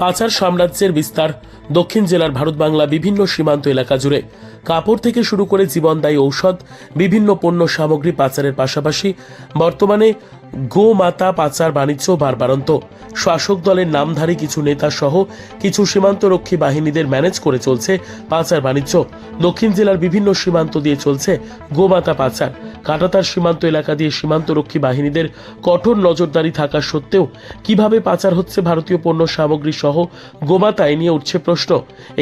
পাচার সাম্রাজ্যের বিস্তার দক্ষিণ জেলার ভারত বাংলা বিভিন্ন সীমান্ত এলাকা জুড়ে কাপড় থেকে শুরু করে জীবনদায়ী ঔষধ, বিভিন্ন পণ্য সামগ্রী পাচারের পাশাপাশি বর্তমানে গোমাতা পাচার বাণিজ্য বারবারন্ত। শাসক দলের নামধারী কিছু নেতা সহ কিছু সীমান্তরক্ষী বাহিনীদের ম্যানেজ করে চলছে পাচার বাণিজ্য। দক্ষিণ জেলার বিভিন্ন সীমান্ত দিয়ে চলছে গোমাতা পাচার। কাটাতার সীমান্ত এলাকা দিয়ে সীমান্তরক্ষী বাহিনীদের কঠোর নজরদারি থাকা সত্ত্বেও কীভাবে পাচার হচ্ছে ভারতীয় পণ্য সামগ্রী সহ গোমাতায় নিয়ে উঠছে প্রশ্ন।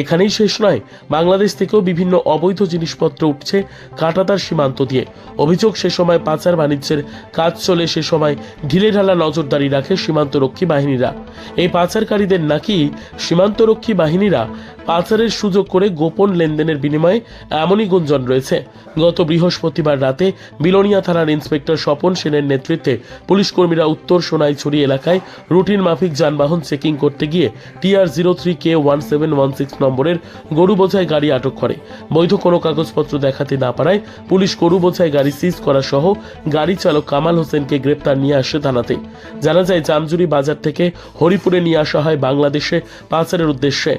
এখানেই শেষ নয়, বাংলাদেশ থেকেও বিভিন্ন অবৈধ জিনিসপত্র উঠছে কাটাতার সীমান্ত দিয়ে। অভিযোগ সে সময় পাচার বাণিজ্যের কাজ চলে, সে সময় ঢিলেঢালা নজরদারি রাখে সীমান্তরক্ষী বাহিনীরা। এই পাচারকারীদের নাকি সীমান্তরক্ষী বাহিনীরা পাচারের সুযোগ করে গোপন লেনদেনের বিনিময়ে এমনই গুঞ্জন রয়েছে। গত বৃহস্পতিবার রাতে বিলোনিয়া থানার ইন্সপেক্টর স্বপন সেনের নেতৃত্বে পুলিশ কর্মীরা উত্তর সোনাইছড়ি এলাকায় রুটিন মাফিক যানবাহন চেকিং করতে গিয়ে TR zero three K one নম্বরের গরু বোঝাই গাড়ি আটক করে। বৈধ কোনো কাগজপত্র দেখাতে না পারায় পুলিশ গরু বোঝাই গাড়ি সিজ করা সহ গাড়ি চালক কামাল হোসেনকে গ্রেপ্তার নিয়ে আসে থানাতে। জানা যায়, জামজুরি বাজার থেকে হরিপুরে নিয়ে আসা হয় বাংলাদেশে পাচারের উদ্দেশ্যে।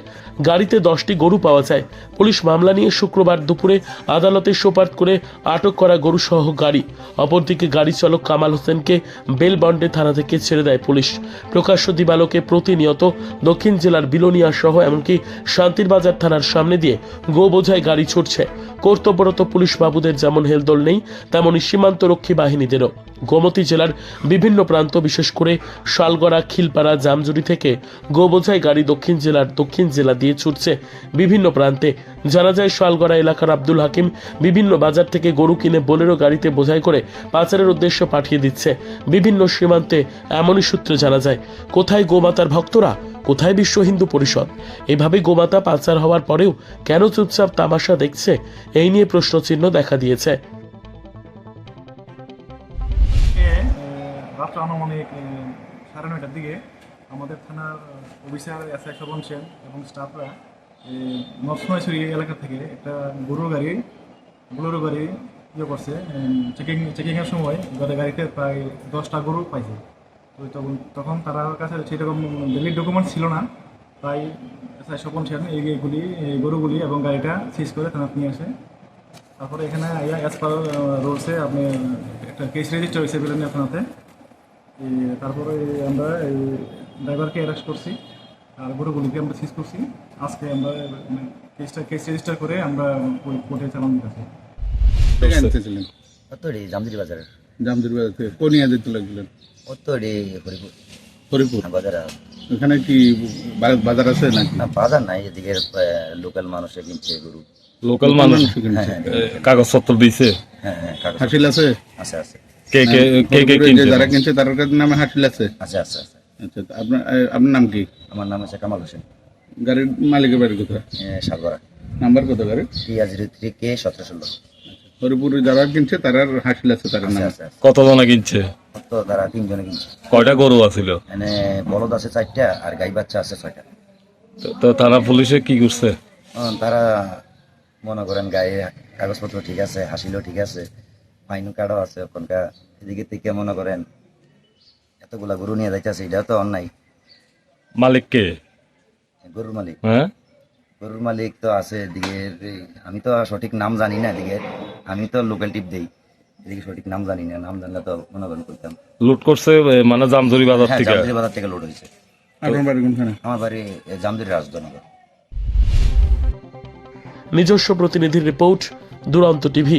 গাড়িতে দশটি গরু পাওয়া যায়। পুলিশ মামলা নিয়ে শুক্রবার দুপুরে আদালতে সোপার্দ করে আটক করা গরু সহ গাড়ি। অপরদিকে গাড়ি চালক কামাল হোসেনকে বেলবন্ডে থানা থেকে ছেড়ে দেয় পুলিশ। প্রকাশ্য দিবালোকে প্রতিনিয়ত দক্ষিণ জেলার বিলোনিয়া সহ এমনকি শান্তির বাজার থানার সামনে দিয়ে গো বোঝাই গাড়ি ছুটছে। কর্তব্যরত পুলিশ বাবুদের যেমন হেলদোল নেই, তেমনই সীমান্তরক্ষী বাহিনীদেরও। গোমতী জেলার বিভিন্ন প্রান্ত, বিশেষ করে শালগড়া, খিলপাড়া, জামজুরি থেকে গোবোঝাই গাড়ি দক্ষিণ জেলার দক্ষিণ জেলা দিয়ে ছুটছে বিভিন্ন প্রান্তে। জানা যায়, শালগড়া এলাকার আব্দুল হাকিম বিভিন্ন বাজার থেকে গরু কিনে বোলেরো গাড়িতে বোঝাই করে পাচারের উদ্দেশ্য পাঠিয়ে দিচ্ছে। বিভিন্ন সীমান্তে, এমনই সূত্রে জানা যায়, কোথায় গোমাতার ভক্তরা কোথায় বিশ্ব হিন্দু পরিষদ? এভাবে গোমাতা পাচার হওয়ার পরেও কেন চুপচাপ তামাশা দেখছে? এই নিয়ে প্রশ্নচিহ্ন দেখা দিয়েছে। আনুমানিক সাড়ে নয়টার দিকে আমাদের থানার অফিসার এস শোভন সেন এবং স্টাফরা নরসিংহছড়ি এলাকা থেকে একটা গরুর গাড়ি, বোলেরো গাড়ি ইয়ে করছে। চেকিং চেকিংয়ের সময় গাড়ি গাড়িতে প্রায় দশটা গরু পাইছে। তো তখন তখন তার কাছে সেরকম ডেলি ডকুমেন্ট ছিল না। তাই এস আই শোভন সেন এই এইগুলি এই গরুগুলি এবং গাড়িটা সিজ করে থানাতে নিয়ে আসে। তারপরে এখানে অ্যাজ পার রোলসে আপনি একটা কেস রেজিস্টার হয়েছে বিলেনিয়া থানাতে। এই তারপরে আমরা এই ড্রাইভারকে অ্যারেস্ট করছি। আর গরুগুলিকে আমরা সিজ করছি। আজকে আমরা কেসটা কেস রেজিস্টার করে আমরা ওই কোর্টে চালান দিতেছি। জামদিরি বাজারের। জামদের বাজার থেকে হরিপুর। হরিপুর? ওখানে কি বাজার আছে নাকি? না বাজার নাই এদিকে লোকাল মানুষে কিনছে গরু। লোকাল মানুষ কাগজপত্র হ্যাঁ হ্যাঁ কাগজ হাসিল আছে? আছে আছে। কে কে কে কে কিনছে? যারা কিনছে তার নামে হাসিল আছে? আছে আছে আছে। আচ্ছা আপনার আপনার নাম কি? আমার নাম হচ্ছে কামাল হোসেন। গাড়ির মালিকের বাড়ি কোথায়? নাম্বার কত গাড়ি টিয়া থ্রি কে সতেরো ষোলো। হরিপুরে যারা কিনছে তার হাসিল আছে তার নাম। কত জনা কিনছে? তো তারা তিনজনে কিনছে। কয়টা গরু আছিল? এখানে বলদ আছে চারটা আর গাই বাচ্চা আছে ছয়টা। তো- তো থানা পুলিশে কি করছে? তারা মনে করেন গায়ে কাগজপত্র ঠিক আছে হাসিলও ঠিক আছে ফাইন কার্ডও আছে ওখানকার এদিকে থেকে মনে করেন এতগুলা গরু নিয়ে যাইতেছে এটা তো অন্যায়। মালিক কে? গরুর মালিক। হ্যাঁ? গরুর মালিক তো আছে এদিকে আমি তো সঠিক নাম জানি না এদিকে। আমি তো লোকাল টিপ দেই। এদিকে সঠিক নাম জানি না নাম জানলে তো মনে করেন করতাম লুট করছে মানে জামজুরি বাজার হ্যাঁ থেকে। জামজুরি বাজার থেকে লোড হয়েছে। আপনার বাড়ি কোনখানে? আমার বাড়ি জামজুরি রাজধানগর। নিজস্ব প্রতিনিধির রিপোর্ট দুরন্ত টিভি।